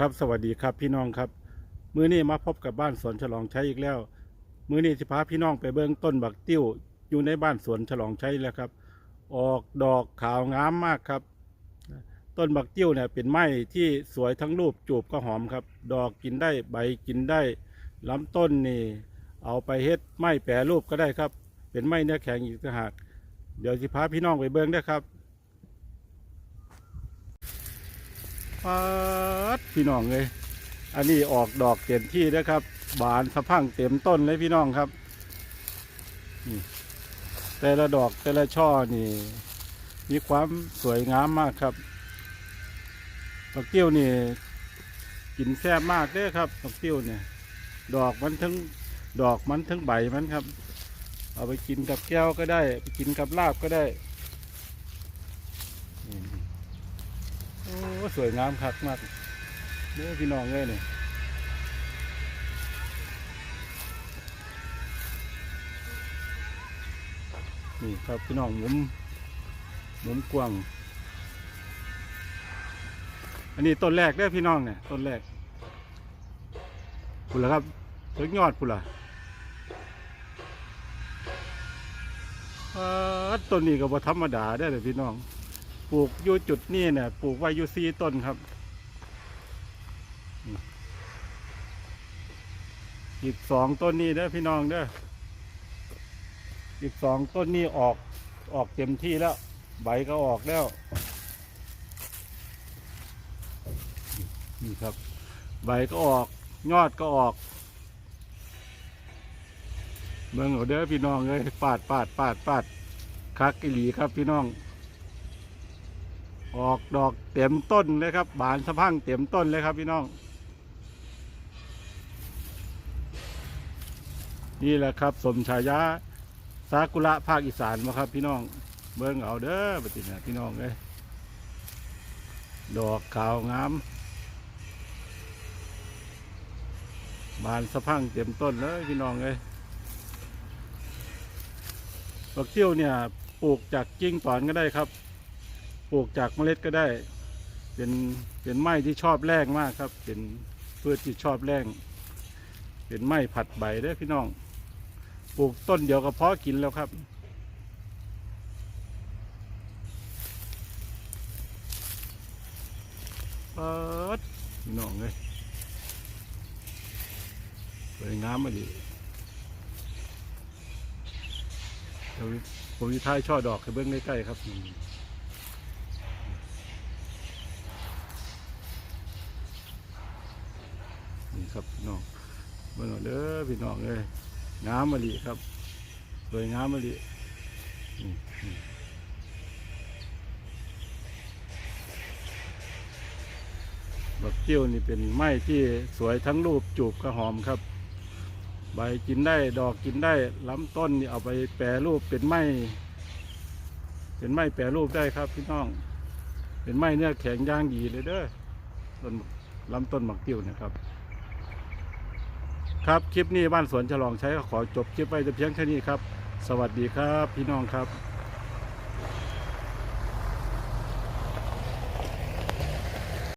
ครับสวัสดีครับพี่น้องครับ มื้อนี้มาพบกับบ้านสวนฉลองชัยอีกแล้ว มื้อนี้สิพาพี่น้องไปเบิ่งต้นบักติ้วอยู่ในบ้านสวนฉลองชัยแล้วครับ ออกดอกขาวงามมากครับ ต้นบักติ้วเนี่ยเป็นไม้ที่สวยทั้งรูปจูบก็หอมครับ ดอกกินได้ใบกินได้ลำต้นนี่ เอาไปเฮ็ดไม้แปรรูปก็ได้ครับ เป็นไม้เนื้อแข็งอีกต่างหากเดี๋ยวสิพาพี่น้องไปเบิ่งได้อครับ ปัดพี่น้องเลย อันนี้ออกดอกเต็มที่นะครับ บานสะพังเต็มต้นเลยพี่น้องครับนี่แต่ละดอกแต่ละช่อนี่ มีความสวยงามมากครับดอกเตี้ยวนี่กินแซ่บมากเด้อครับดอกเตี้ยวเนี่ย ดอกมันทั้งดอกมันทั้งใบมันครับ เอาไปกินกับแก้วก็ได้ ไปกินกับลาบก็ได้นี่ โอ้สวยงามคักมากเด้อพี่น้องเลยนี่นี่ครับพี่น้องหมุมหมุมกว้างอันนี้ต้นแรกเด้อพี่น้องเนี่ยต้นแรกพุ่นละครับถึงยอดพุ่นละอ่าต้นนี้ก็บ่ธรรมดาได้เลยพี่น้อง ปลูกอยู่จุดนี้เนี่ยปลูกไว้อยู่สี่ต้นครับอีกสองต้นนี้เด้อพี่น้องเด้ออีกสองต้นนี้ออกออกเต็มที่แล้ว ใบก็ออกแล้ว นี่ครับ ใบก็ออกยอดก็ออกเมืองเอาเด้อพี่น้องเลยปาดปาดปาดปาดคักอีหลีครับพี่น้อง ออกดอกเต็มต้นเลยครับบานสะพังเต็มต้นเลยครับพี่น้อง นี่แหละครับ สมชายาซากุระภาคอีสานมาครับ พี่น้อง เบิ้งเอาเด้อปฏิเนะพี่น้องเลยดอกขาวงามบานสะพังเต็มต้นเลยพี่น้องเลยบักเตี้ยวเนี่ยปลูกจากกิ่งตอนก็ได้ครับ ปลูกจากเมล็ดก็ได้ เป็นเป็นไม้ที่ชอบแรงมากครับ เป็นพืชที่ชอบแรงเป็นไม้ผัดใบได้พี่น้อง ปลูกต้นเดียวก็พอกินแล้วครับ เปิดพี่น้องเลยสวยงามมาดีเดี๋ยวผมจะท้ายช่อดอกให้เบิ้งใกล้ๆครับนี่ นี่ ครับพี่น้องเบิ่งเอาเด้อพี่น้องเลยงามมะลิครับสวยงามมะลิบักเกี้ยวนี่เป็นไม้ที่สวยทั้งรูปจูบกระหอมครับ ใบกินได้ดอกกินได้ลำต้นนี่เอาไปแปรรูปเป็นไม้เป็นไม้แปรรูปได้ครับพี่น้อง เป็นไม้เนื้อแข็งย่างดีเลยเด้อต้นลำต้นหมักเติ้ยวนะครับ ครับคลิปนี้บ้านสวนฉลองใช้ก็ขอจบคลิปไว้แต่เพียงแค่นี้ครับ สวัสดีครับพี่น้องครับ